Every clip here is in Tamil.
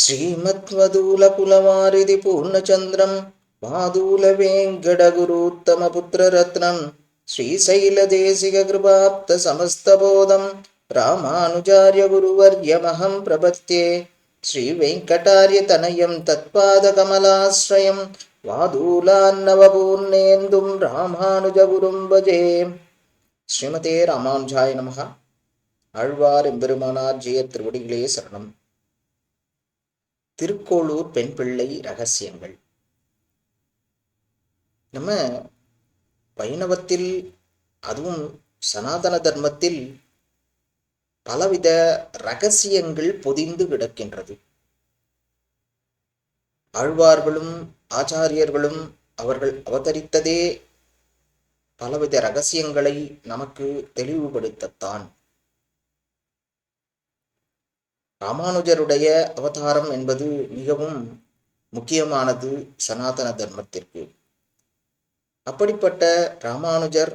శ్రీమద్వదూలకులవారిది పూర్ణచంద్రం పాదూల వెంకటగురుత్తమపుత్రరత్నం శ్రీశైలదేశికృపాప్త సమస్తబోధం రామానుచార్య గురువర్యమహం ప్రపత్తే శ్రీవేంకటార్యతనయం తత్పాదకమలాశ్రయం వాదూలాన్నవపూర్ణేందుం రామానుజగురుం భజే. ஸ்ரீமதே ராமானுஜாய நமக ஆழ்வார் எம்பெருமானார் ஜெய திருவடிகளே திருக்கோளூர் பெண் பிள்ளை ரகசியங்கள். நம்ம வைணவத்தில் அதுவும் சனாதன தர்மத்தில் பலவித ரகசியங்கள் பொதிந்து கிடக்கின்றது. ஆழ்வார்களும் ஆச்சாரியர்களும் அவர்கள் அவதரித்ததே பலவித ரகசியங்களை நமக்கு தெளிவுபடுத்தத்தான். ராமானுஜருடைய அவதாரம் என்பது மிகவும் முக்கியமானது சனாதன தர்மத்திற்கு. அப்படிப்பட்ட ராமானுஜர்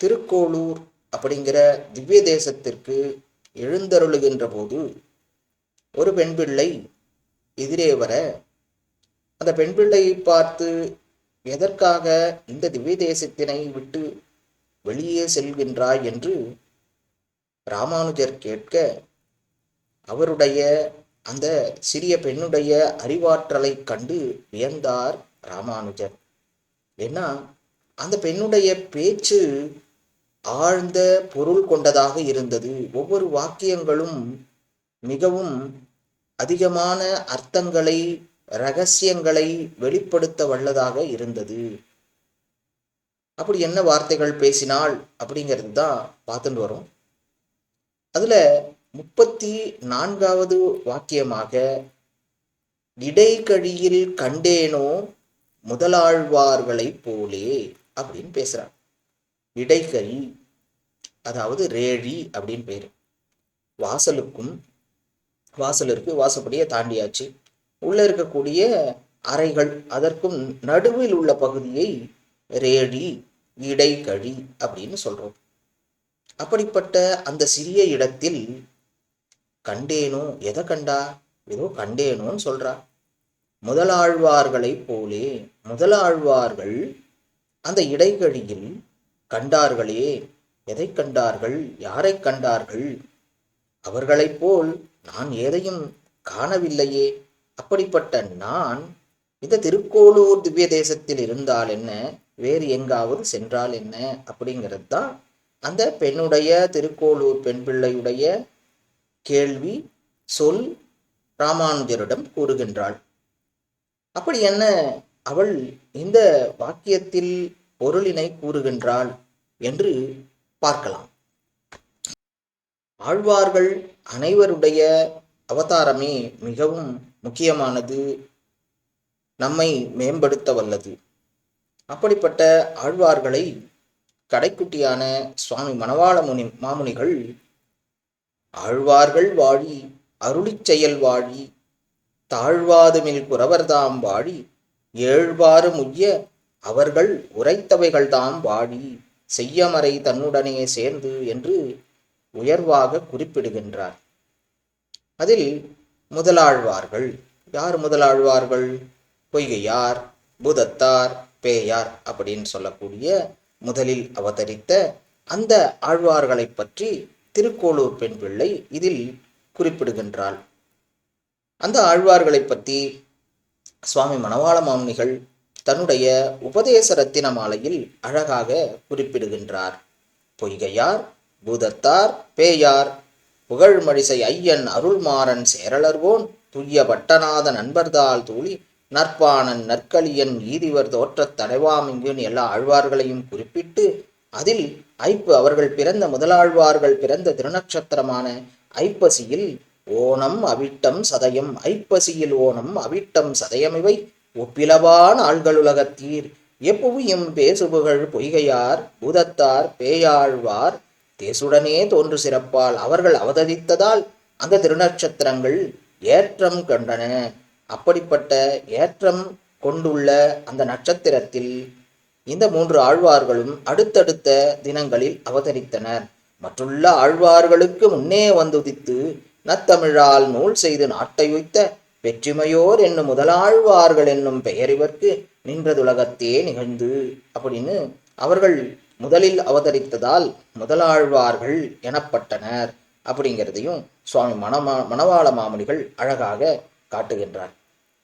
திருக்கோளூர் அப்படிங்கிற திவ்ய தேசத்திற்கு எழுந்தருளுகின்ற போது ஒரு பெண் பிள்ளை எதிரே வர அந்த பெண் பிள்ளையை பார்த்து எதற்காக இந்த திவ்ய தேசத்தினை விட்டு வெளியே செல்கின்றாய் என்று ராமானுஜர் கேட்க அவருடைய அந்த சிறிய பெண்ணுடைய அறிவாற்றலை கண்டு வியந்தார் ராமானுஜர். ஏன்னா அந்த பெண்ணுடைய பேச்சு ஆழ்ந்த பொருள் கொண்டதாக இருந்தது. ஒவ்வொரு வாக்கியங்களும் மிகவும் அதிகமான அர்த்தங்களை ரகசியங்களை வெளிப்படுத்த வல்லதாக இருந்தது. அப்படி என்ன வார்த்தைகள் பேசினாள் அப்படிங்கிறது தான் பார்த்துட்டு வரும். அதுல முப்பத்தி நான்காவது வாக்கியமாக இடைக்கழியில் கண்டேனோ முதலாழ்வார்களை போலே அப்படின்னு பேசுறார் இடைக்கழி அதாவது ரேழி அப்படின்னு பேரு. வாசலுக்கும் வாசல் இருக்கு வாசப்படியே தாண்டியாச்சு. உள்ள இருக்கக்கூடிய அறைகள் அதற்கும் நடுவில் உள்ள பகுதியை ரேடி இடைக்கழி அப்படின்னு சொல்றோம். அப்படிப்பட்ட அந்த சிறிய இடத்தில் கண்டேனோ? எதை கண்டா? ஏதோ கண்டேனோன்னு சொல்றா. முதலாழ்வார்களை போலே முதலாழ்வார்கள் அந்த இடைகழியில் கண்டார்களே. எதை கண்டார்கள்? யாரை கண்டார்கள்? அவர்களைப் போல் நான் எதையும் காணவில்லையே. அப்படிப்பட்ட நான் இந்த திருக்கோளூர் திவ்ய தேசத்தில் இருந்தால் என்ன? வேறு எங்காவது சென்றால் என்ன? அப்படிங்கிறது தான் அந்த பெண்ணுடைய திருக்கோளூர் பெண் பிள்ளையுடைய கேள்வி சொல் ராமானுஜரிடம் கூறுகின்றாள். அப்படி என்ன அவள் இந்த வாக்கியத்தில் பொருளினை கூறுகின்றாள் என்று பார்க்கலாம். ஆழ்வார்கள் அனைவருடைய அவதாரமே மிகவும் முக்கியமானது நம்மை மேம்படுத்த வல்லது. அப்படிப்பட்ட ஆழ்வார்களை கடைக்குட்டியான சுவாமி மணவாள முனி மாமுனிகள் ஆழ்வார்கள் வாழி அருளிச் செயல் வாழி தாழ்வாதுமில் குறவர்தாம் வாழி ஏழ்வாறு முய்ய அவர்கள் உரைத்தவைகள்தாம் வாழி செய்யமறை தன்னுடனே சேர்ந்து என்று உயர்வாக குறிப்பிடுகின்றார். அதில் முதலாழ்வார்கள். யார் முதலாழ்வார்கள்? பொய்கையார் பூதத்தார் பேயார் அப்படின்னு சொல்லக்கூடிய முதலில் அவதரித்த அந்த ஆழ்வார்களை பற்றி திருக்கோளூர் பெண் பிள்ளை இதில் குறிப்பிடுகின்றாள். அந்த ஆழ்வார்களை பற்றி சுவாமி மணவாள மாமுனிகள் தன்னுடைய உபதேச ரத்தின மாலையில் அழகாக குறிப்பிடுகின்றார். பொய்கையார் பூதத்தார் பேயார் புகழ்மழிசை ஐயன் அருள்மாறன் சேரலர்வோன் துய்ய பட்டநாத நண்பர்தால் தூளி நற்பாணன் நற்களியன் ஈதிவர் தோற்றத் தடைவாமிங்குன்னு எல்லா ஆழ்வார்களையும் குறிப்பிட்டு அதில் ஐப்பு அவர்கள் பிறந்த முதலாழ்வார்கள் பிறந்த திருநக்ஷத்திரமான ஐப்பசியில் ஓணம் அவிட்டம் சதயம் ஐப்பசியில் ஓணம் அவிட்டம் சதயமிவை ஒப்பிலவான் ஆள்களுலகத்தீர் எப்புவியும் பேசுபுகழ் பொய்கையார் பூதத்தார் பேயாழ்வார் தேசுடனே தோன்று சிறப்பால் அவர்கள் அவதரித்ததால் அந்த திருநட்சத்திரங்கள் ஏற்றம் கண்டன. அப்படிப்பட்ட ஏற்றம் கொண்டுள்ள அந்த நட்சத்திரத்தில் இந்த மூன்று ஆழ்வார்களும் அடுத்தடுத்த தினங்களில் அவதரித்தனர். மற்றுள்ள ஆழ்வார்களுக்கு முன்னே வந்துதித்து நத்தமிழால் நூல் செய்து நாட்டை உய்த்த வெற்றிமையோர் என்னும் முதலாழ்வார்கள் என்னும் பெயர் இவர்க்கு நின்றதுலகத்தே நிகழ்ந்து அப்படின்னு அவர்கள் முதலில் அவதரித்ததால் முதலாழ்வார்கள் எனப்பட்டனர் அப்படிங்கிறதையும் சுவாமி மணமா மணவாள மாமுனிகள் அழகாக காட்டுகின்றார்.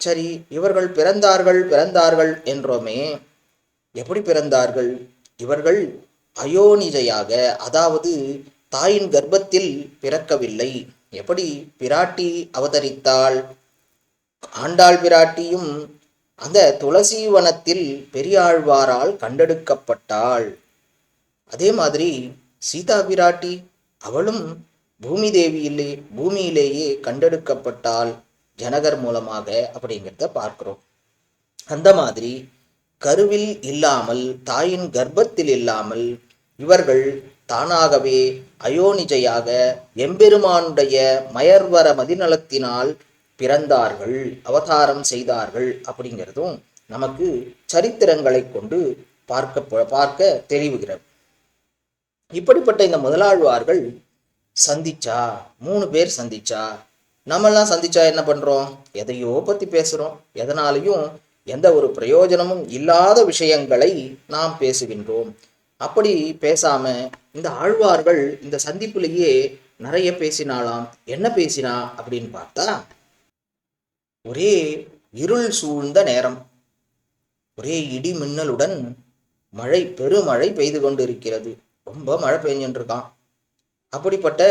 சரி இவர்கள் பிறந்தார்கள் பிறந்தார்கள் என்றோமே எப்படி பிறந்தார்கள்? இவர்கள் அயோனிஜையாக அதாவது தாயின் கர்ப்பத்தில் பிறக்கவில்லை. எப்படி பிராட்டி அவதரித்தாள்? ஆண்டாள் பிராட்டியும் அந்த துளசிவனத்தில் பெரியாழ்வாரால் கண்டெடுக்கப்பட்டாள். அதே மாதிரி சீதா பிராட்டி அவளும் பூமி தேவியிலே பூமியிலேயே கண்டெடுக்கப்பட்டாள் ஜனகர் மூலமாக அப்படிங்கிறத பார்க்கிறோம். அந்த மாதிரி கருவில் இல்லாமல் தாயின் கர்ப்பத்தில் இல்லாமல் இவர்கள் தானாகவே அயோனிஜையாக எம்பெருமானுடைய மயர்வர மதிநலத்தினால் பிறந்தார்கள் அவதாரம் செய்தார்கள் அப்படிங்கிறதும் நமக்கு சரித்திரங்களை கொண்டு பார்க்க பார்க்க தெரிவுகிறது. இப்படிப்பட்ட இந்த முதலாழ்வார்கள் சந்திச்சா மூணு பேர் சந்திச்சா நம்மெல்லாம் சந்திச்சா என்ன பண்றோம்? எதையோ பத்தி பேசுறோம். எதனாலையும் எந்த ஒரு பிரயோஜனமும் இல்லாத விஷயங்களை நாம் பேசுகின்றோம். அப்படி பேசாம இந்த ஆழ்வார்கள் இந்த சந்திப்புலேயே நிறைய பேசினாலாம் என்ன பேசினா அப்படின்னு பார்த்தா ஒரே இருள் சூழ்ந்த நேரம் ஒரே இடி மின்னலுடன் மழை பெருமழை பெய்து கொண்டு இருக்கிறது ரொம்ப மழை பெஞ்சுட்டு இருக்கான் அப்படிப்பட்ட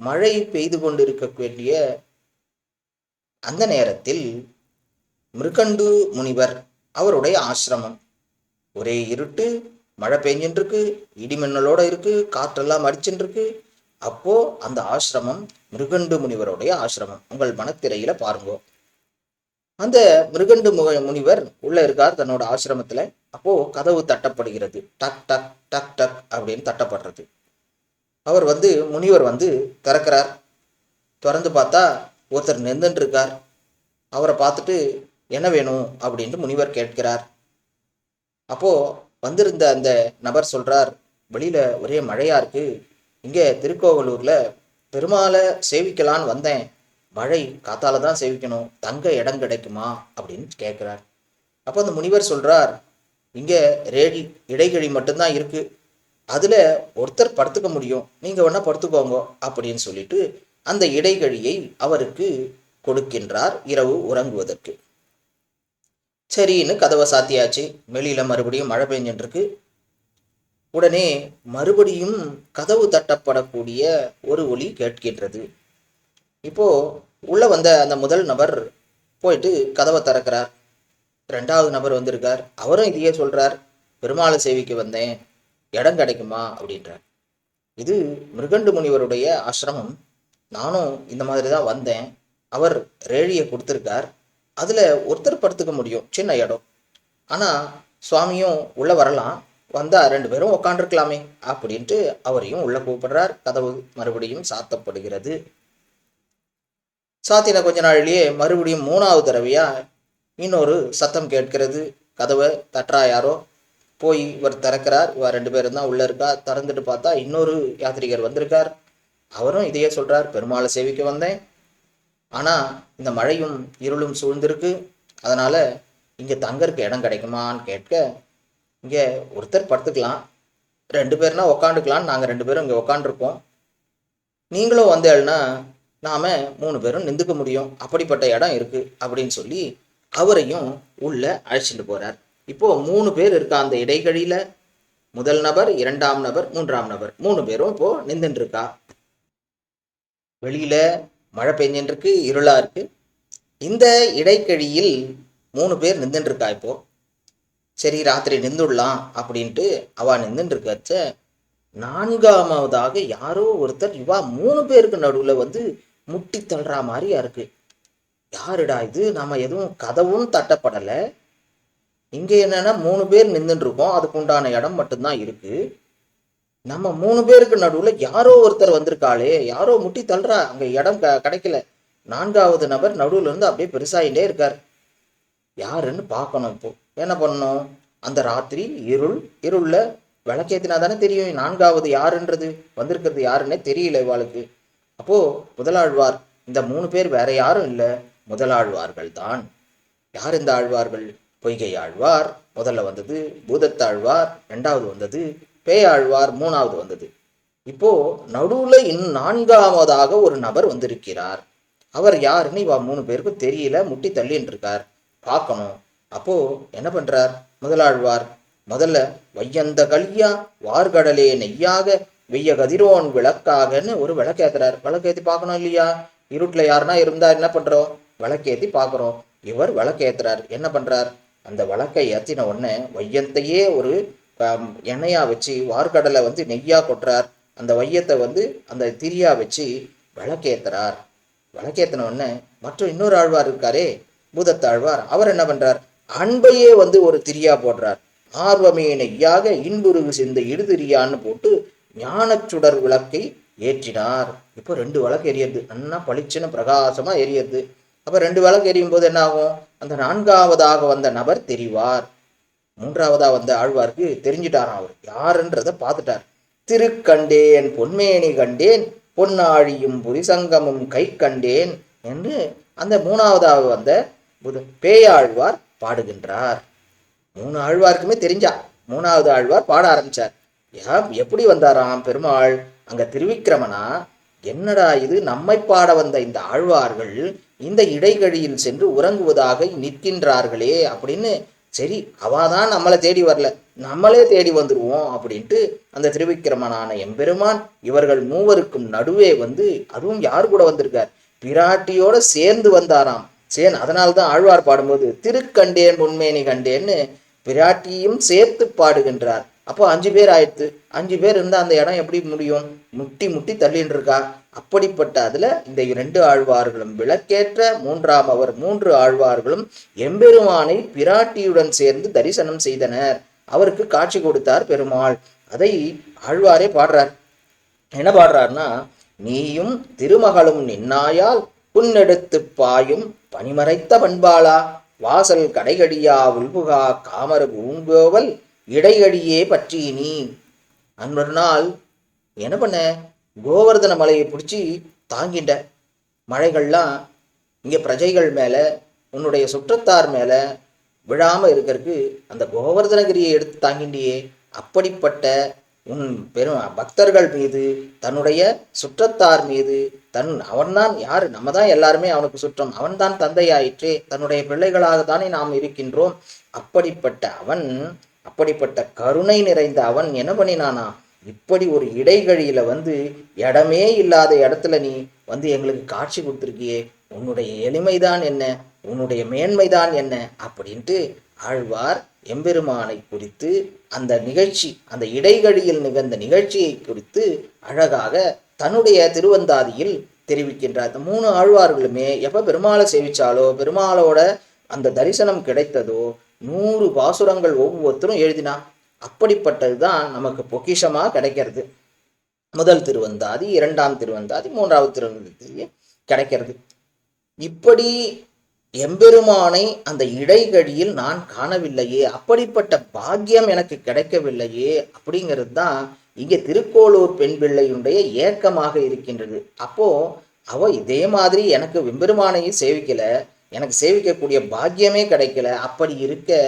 மழை பெய்து கொண்டிருக்க வேண்டிய அந்த நேரத்தில் மிருகண்டு முனிவர் அவருடைய ஆசிரமம். ஒரே இருட்டு மழை பெஞ்சுட்டு இடிமின்னலோட இருக்கு காற்றெல்லாம் அடிச்சுட்டு அப்போ அந்த ஆசிரமம் மிருகண்டு முனிவருடைய ஆசிரமம். உங்கள் மனத்திரையில பாருங்க. அந்த மிருகண்டு முக முனிவர் உள்ள இருக்கார் தன்னோட ஆசிரமத்துல. அப்போ கதவு தட்டப்படுகிறது. டக் டக் டக் டக் அப்படின்னு தட்டப்படுறது. அவர் வந்து முனிவர் வந்து திறக்கிறார். திறந்து பார்த்தா ஒருத்தர் நெந்துன்னு இருக்கார் அவரை பார்த்துட்டு என்ன வேணும் அப்படின்ட்டு முனிவர் கேட்கிறார். அப்போ வந்திருந்த அந்த நபர் சொல்றார் வெளியில ஒரே மழையா இருக்கு. இங்க திருக்கோவலூர்ல பெருமாளை சேவிக்கலான்னு வந்தேன். மழை காத்தால தான் சேவிக்கணும். தங்க இடம் கிடைக்குமா? அப்படின்னு கேட்குறார். அப்போ அந்த முனிவர் சொல்றார் இங்க ரேடி இடைகழி மட்டும்தான் இருக்கு. அதுல ஒருத்தர் படுத்துக்க முடியும். நீங்க வேணா படுத்துக்கோங்க அப்படின்னு சொல்லிட்டு அந்த இடைகழியை அவருக்கு கொடுக்கின்றார் இரவு உறங்குவதற்கு. சரின்னு கதவை சாத்தியாச்சு. வெளியில் மறுபடியும் மழை பெஞ்சுட்டு உடனே மறுபடியும் கதவு தட்டப்படக்கூடிய ஒரு ஒலி கேட்கின்றது. இப்போ உள்ள வந்த அந்த முதல் நபர் போயிட்டு கதவை திறக்கிறார். ரெண்டாவது நபர் வந்திருக்கார். அவரும் இதையே சொல்றார். பெருமாளை சேவிக்க வந்தேன். இடம் கிடைக்குமா? அப்படின்றார். இது மிருகண்டு முனிவருடைய ஆசிரமம். நானும் இந்த மாதிரி தான் வந்தேன். அவர் ரேழியை கொடுத்துருக்கார். அதில் ஒருத்தர் படுத்துக்க முடியும். சின்ன இடம். ஆனால் சுவாமியும் உள்ளே வரலாம். வந்தால் ரெண்டு பேரும் உக்காண்டிருக்கலாமே அப்படின்ட்டு அவரையும் உள்ளே கூப்பிடுறார். கதவு மறுபடியும் சாத்தப்படுகிறது. சாத்தின கொஞ்ச நாளிலேயே மறுபடியும் மூணாவது தடவையாக இன்னொரு சத்தம் கேட்கிறது. கதவை தட்டுறா யாரோ? போய் இவர் திறக்கிறார். இவர் ரெண்டு பேரும் தான் உள்ளே இருக்கா? திறந்துட்டு பார்த்தா இன்னொரு யாத்ரிகர் வந்திருக்கார். அவரும் இதையே சொல்கிறார் பெருமாளை சேவிக்க வந்தேன். ஆனால் இந்த மழையும் இருளும் சூழ்ந்திருக்கு. அதனால் இங்கே தங்கறதுக்கு இடம் கிடைக்குமான்னு கேட்க இங்கே ஒருத்தர் படுத்துக்கலாம். ரெண்டு பேர்னா உக்காந்துக்கலாம்னு நாங்கள் ரெண்டு பேரும் இங்கே உக்காண்டிருப்போம் நீங்களும் வந்தேன்னா நாம் மூணு பேரும் நிந்துக்க முடியும். அப்படிப்பட்ட இடம் இருக்குது அப்படின்னு சொல்லி அவரையும் உள்ள அழைச்சிட்டு போகிறார் இப்போது மூணு பேர் இருக்கா அந்த இடைகழியில முதல் நபர் இரண்டாம் நபர் மூன்றாம் நபர் மூணு பேரும் இப்போது நின்றுட்டுருக்கா வெளியில் வெளியில மழை பெஞ்சின்றிருக்கு இருளாக இருக்குது இருக்கு. இந்த இடைக்கழியில் மூணு பேர் நின்றுருக்கா இப்போது இப்போ? சரி ராத்திரி நின்றுடலாம் அப்படின்ட்டு அவ நின்றுட்டு இருக்கச்ச நான்காமவதாக யாரோ ஒருத்தர் இவா மூணு பேருக்கு நடுவில் வந்து முட்டி தள்ளுறா மாதிரியா இருக்கு. யாருடா இது? நம்ம எதுவும் கதவும் தட்டப்படலை. இங்கே என்னென்னா மூணு பேர் நின்றுட்டு இருக்கோம் அதுக்கு உண்டான இடம் மட்டும்தான் இருக்குது நம்ம மூணு பேருக்கு நடுவில் யாரோ ஒருத்தர் வந்திருக்காளே யாரோ முட்டி தள்ளுறா அங்கே இடம் க- கிடைக்கல. நான்காவது நபர் நடுவில் இருந்து அப்படியே பெருசாயிட்டே இருக்கார். யாருன்னு பார்க்கணும் இப்போ. என்ன பண்ணணும்? அந்த ராத்திரி இருள் இருளில் விளக்கேத்தினா தானே தெரியும் நான்காவது யாருன்றது வந்திருக்கிறது யாருன்னே தெரியல இவாளுக்கு. அப்போது முதலாழ்வார் இந்த மூணு பேர் வேற யாரும் இல்லை முதலாழ்வார்கள் தான். யார் இந்த ஆழ்வார்கள்? பொய்கை ஆழ்வார் முதல்ல வந்தது பூதத்தாழ்வார் ரெண்டாவது வந்தது பேயாழ்வார் மூணாவது வந்தது. இப்போ நடுவுல இன்னும் நான்காவதாக ஒரு நபர் வந்திருக்கிறார். அவர் யாருன்னு இவ மூணு பேருக்கும் தெரியல. முட்டி தள்ளின்னு இருக்கார் பார்க்கணும். அப்போ என்ன பண்றார்? முதலாழ்வார் முதல்ல வையந்த கலியா வார்கடலே நெய்யாக வெய்ய கதிரோன் விளக்காகன்னு ஒரு விளக்கேத்துறார். விளக்கேத்தி பார்க்கணும் இல்லையா? இருட்டில் யாருன்னா இருந்தா என்ன பண்றோம்? விளக்கேத்தி பார்க்குறோம். இவர் விளக்கேத்துறார். என்ன பண்றார்? அந்த விளக்கை ஏற்றின உடனே வையந்தையே ஒரு எண்ணெயா வச்சு வார்கடலை வந்து நெய்யா கொட்டுறார். அந்த வையத்தை வந்து அந்த திரியா வச்சு விளக்கேத்துறார். விளக்கேத்தின உடனே மற்றும் இன்னொரு ஆழ்வார் இருக்காரே பூதத்தாழ்வார் அவர் என்ன பண்றார்? அன்பையே வந்து ஒரு திரியா போடுறார். ஆர்வமே நெய்யாக இன்புருகு சிந்த இடுதிரியான்னு போட்டு ஞானச் சுடர் விளக்கை ஏற்றினார். இப்போ ரெண்டு விளக்கு எரியது நல்லா பளிச்சுன்னு பிரகாசமா எரியது அப்ப ரெண்டு விளக்கு எரியும் போது என்ன ஆகும்? அந்த நான்காவதாக வந்த நபர் தெரிவார். மூன்றாவதா வந்த ஆழ்வாருக்கு தெரிஞ்சிட்டாராம் அவர். யாருன்றத பார்த்துட்டார். திருக்கண்டேன் பொன்மேனி கண்டேன் பொன்னாழியும் புரிசங்கமும் கை கண்டேன் என்று அந்த மூணாவதாக வந்த புத- பேயாழ்வார் பாடுகின்றார். மூணு ஆழ்வாருக்குமே தெரிஞ்சா மூணாவது ஆழ்வார் பாட ஆரம்பிச்சார். யா எப்படி வந்தாராம் பெருமாள்? அங்க திருவிக்கிரமனா? என்னடா இது? நம்மை பாட வந்த இந்த ஆழ்வார்கள் இந்த இடைகழியில் சென்று உறங்குவதாக நிற்கின்றார்களே அப்படின்னு சரி அவாதான் நம்மளை தேடி வரல. நம்மளே தேடி வந்துடுவோம் அப்படின்ட்டு அந்த திருவிக்கிரமனான எம்பெருமான் இவர்கள் மூவருக்கும் நடுவே வந்து அதுவும் யார் கூட வந்திருக்கார்? பிராட்டியோட சேர்ந்து வந்தாராம். சேன் அதனால்தான் ஆழ்வார் பாடும்போது திருக்கண்டேன் உண்மேனி கண்டேன்னு பிராட்டியும் சேர்த்து பாடுகின்றார். அப்போ அஞ்சு பேர் ஆயிடுத்து. அஞ்சு பேர் இருந்தால் அந்த இடம் எப்படி முடியும்? முட்டி முட்டி தள்ளின்னு இருக்கா அப்படிப்பட்ட அதுல இந்த இரண்டு ஆழ்வார்களும் விளக்கேற்ற மூன்றாம் அவர் மூன்று ஆழ்வார்களும் எம்பெருமானை பிராட்டியுடன் சேர்ந்து தரிசனம் செய்தனர். அவருக்கு காட்சி கொடுத்தார் பெருமாள். அதை ஆழ்வாரே பாடுறார். என்ன பாடுறாருன்னா நீயும் திருமகளும் நின்னாயால் புன்னெடுத்து பாயும் பனிமறைத்த பண்பாளா? வாசல் கடைகடியா உள்புகா காமர பூங்கோவல் இடையடியே பற்றி நீ அன்பர் நாள் என்ன பண்ண? கோவர்தன மலையை பிடிச்சி தாங்கிட்ட. மழைகள்லாம் இங்கே பிரஜைகள் மேலே உன்னுடைய சுற்றத்தார் மேலே விழாமல் இருக்கிறதுக்கு அந்த கோவர்தனகிரியை எடுத்து தாங்கிண்டியே அப்படிப்பட்ட உன் பெரும் பக்தர்கள் மீது தன்னுடைய சுற்றத்தார் மீது தன் அவன்தான் யார்? நம்ம தான் எல்லாருமே அவனுக்கு சுற்றம். அவன்தான் தந்தையாயிற்றே. தன்னுடைய பிள்ளைகளாக தானே நாம் இருக்கின்றோம். அப்படிப்பட்ட அவன் அப்படிப்பட்ட கருணை நிறைந்த அவன் என்ன பண்ணினானா இப்படி ஒரு இடைகழியில வந்து இடமே இல்லாத இடத்துல நீ வந்து எங்களுக்கு காட்சி கொடுத்துருக்கியே உன்னுடைய எளிமைதான் என்ன உன்னுடைய மேன்மைதான் என்ன அப்படின்ட்டு ஆழ்வார் எம்பெருமானை குறித்து அந்த நிகழ்ச்சி அந்த இடைகழியில் நிகழ்ந்த நிகழ்ச்சியை குறித்து அழகாக தன்னுடைய திருவந்தாதியில் தெரிவிக்கின்றார். இந்த மூணு ஆழ்வார்களுமே எப்போ பெருமாளை சேவிச்சாலோ பெருமாளோட அந்த தரிசனம் கிடைத்ததோ நூறு பாசுரங்கள் ஒவ்வொருத்தரும் எழுதினா அப்படிப்பட்டது தான் நமக்கு பொக்கிஷமாக கிடைக்கிறது. முதல் திருவந்தாதி இரண்டாம் திருவந்தாதி மூன்றாவது திருவந்தாதி கிடைக்கிறது. இப்படி எம்பெருமானை அந்த இடைகழியில் நான் காணவில்லையே அப்படிப்பட்ட பாக்கியம் எனக்கு கிடைக்கவில்லையே அப்படிங்கிறது தான் இங்கே திருக்கோளூர் பெண் பிள்ளையுடைய ஏக்கமாக இருக்கின்றது. அப்போ அவ இதே மாதிரி எனக்கு வெம்பெருமானையும் சேவிக்கல எனக்கு சேவிக்கக்கூடிய பாக்கியமே கிடைக்கல அப்படி இருக்க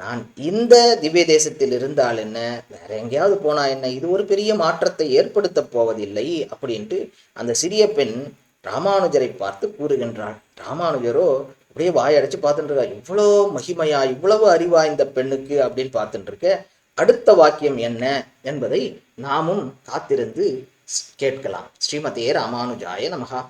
நான் இந்த திவ்ய தேசத்தில் இருந்தால் என்ன? வேற எங்கேயாவது போனா என்ன? இது ஒரு பெரிய மாற்றத்தை ஏற்படுத்த போவதில்லை அப்படின்ட்டு அந்த சிறிய பெண் ராமானுஜரை பார்த்து கூறுகின்றாள். ராமானுஜரோ அப்படியே வாயடைச்சு பார்த்துட்டு இருக்கா இவ்வளோ மகிமையா இவ்வளவு அறிவா இந்த பெண்ணுக்கு அப்படின்னு பார்த்துட்டு இருக்க அடுத்த வாக்கியம் என்ன என்பதை நாமும் காத்திருந்து கேட்கலாம். ஸ்ரீமதியே ராமானுஜாய நமகா